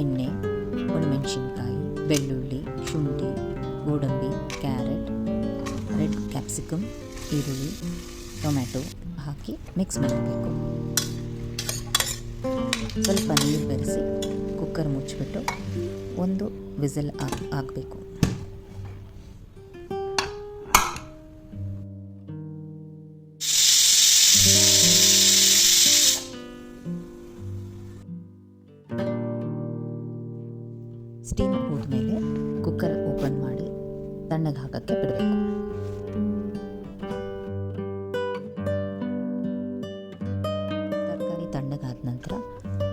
ಎಣ್ಣೆ, ಒಣಮೆಣಸಿನ್ಕಾಯಿ, ಬೆಳ್ಳುಳ್ಳಿ, ಶುಂಠಿ, ಗೋಡಂಬಿ, ಕ್ಯಾರೆಟ್, ರೆಡ್ ಕ್ಯಾಪ್ಸಿಕಮ್, ಈರುಳ್ಳಿ, ಟೊಮ್ಯಾಟೊ ಹಾಕಿ ಮಿಕ್ಸ್ ಮಾಡಬೇಕು. ಸ್ವಲ್ಪ ನೀರು ಬೆರೆಸಿ ಕುಕ್ಕರ್ ಮುಚ್ಚಿಬಿಟ್ಟು ಒಂದು ವಿಸಲ್ ಆಗಬೇಕು. ಸ್ಟೀಮ್ ಹೋದ್ಮೇಲೆ ಕುಕ್ಕರ್ ಓಪನ್ ಮಾಡಿ ತಣ್ಣಗೆ ಹಾಕೋಕ್ಕೆ ಬಿಡಬೇಕು. ತರಕಾರಿ ತಣ್ಣಗಾದ ನಂತರ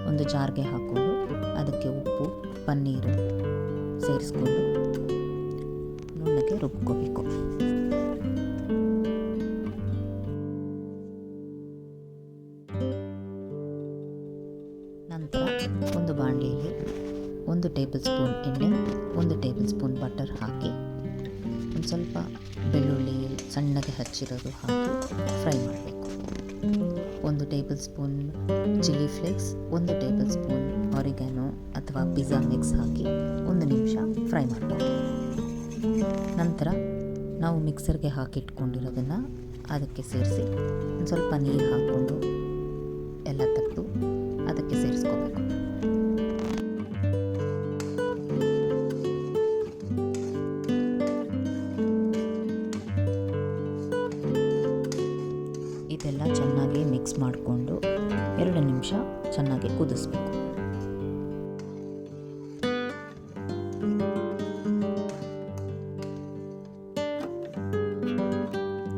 ಒಂದು ಜಾರ್ಗೆ ಹಾಕ್ಕೊಂಡು ಅದಕ್ಕೆ ಉಪ್ಪು, ಪನ್ನೀರು ಸೇರಿಸ್ಕೊಂಡು ನುಣ್ಣಗೆ ರುಬ್ಕೋಬೇಕು. ನಂತರ ಒಂದು ಬಾಣಲಿಯಲ್ಲಿ ಒಂದು ಟೇಬಲ್ ಸ್ಪೂನ್ ಎಣ್ಣೆ, ಒಂದು ಟೇಬಲ್ ಸ್ಪೂನ್ ಬಟರ್ ಹಾಕಿ, ಒಂದು ಸ್ವಲ್ಪ ಬೆಳ್ಳುಳ್ಳಿ ಸಣ್ಣಗೆ ಹಚ್ಚಿರೋದು ಹಾಕಿ ಫ್ರೈ ಮಾಡಬೇಕು. ಒಂದು ಟೇಬಲ್ ಸ್ಪೂನ್ ಚಿಲ್ಲಿ ಫ್ಲೇಕ್ಸ್, ಒಂದು ಟೇಬಲ್ ಸ್ಪೂನ್ ಆರಿಗ್ಯಾನೋ ಅಥವಾ ಪಿಜ್ಜಾ ಮಿಕ್ಸ್ ಹಾಕಿ ಒಂದು ನಿಮಿಷ ಫ್ರೈ ಮಾಡಬೇಕು ನಂತರ ನಾವು ಮಿಕ್ಸರ್ಗೆ ಹಾಕಿಟ್ಕೊಂಡಿರೋದನ್ನು ಅದಕ್ಕೆ ಸೇರಿಸಿ ಒಂದು ಸ್ವಲ್ಪ ನೀರು ಹಾಕ್ಕೊಂಡು ಎಲ್ಲ ತೆಗೆದು ಅದಕ್ಕೆ ಸೇರಿಸ್ಕೋಬೇಕು. ಮಿಕ್ಸ್ ಮಾಡಿಕೊಂಡು ಎರಡು ನಿಮಿಷ ಚೆನ್ನಾಗಿ ಕುದಿಸ್ಬೇಕು.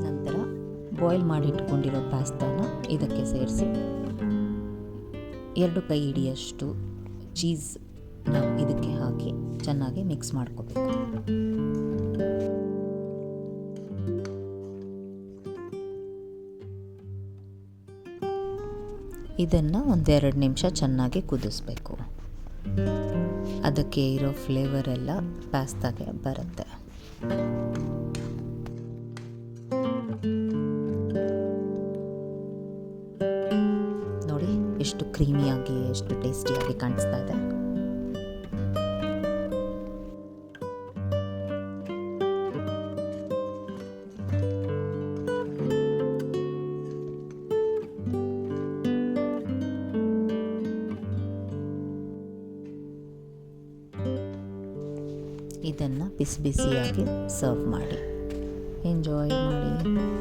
ನಂತರ ಬಾಯ್ಲ್ ಮಾಡಿಟ್ಕೊಂಡಿರೋ ಪಾಸ್ತಾನ ಇದಕ್ಕೆ ಸೇರಿಸಿ. ಎರಡು ಕೈ ಹಿಡಿಯಷ್ಟು ಚೀಸ್ ನಾವು ಇದಕ್ಕೆ ಹಾಕಿ ಚೆನ್ನಾಗಿ ಮಿಕ್ಸ್ ಮಾಡ್ಕೋಬೇಕು. ಇದನ್ನು ಒಂದೆರಡು ನಿಮಿಷ ಚೆನ್ನಾಗಿ ಕುದಿಸ್ಬೇಕು. ಅದಕ್ಕೆ ಇರೋ ಫ್ಲೇವರ್ ಎಲ್ಲ ಪಾಸ್ತಾಗೆ ಬರುತ್ತೆ. ನೋಡಿ, ಎಷ್ಟು ಕ್ರೀಮಿಯಾಗಿ ಎಷ್ಟು ಟೇಸ್ಟಿಯಾಗಿ ಕಾಣಿಸ್ತಾ ಇದೆ. ಇದನ್ನು ಬಿಸಿ ಬಿಸಿಯಾಗಿ ಸರ್ವ್ ಮಾಡಿ. ಎಂಜಾಯ್ ಮಾಡಿ.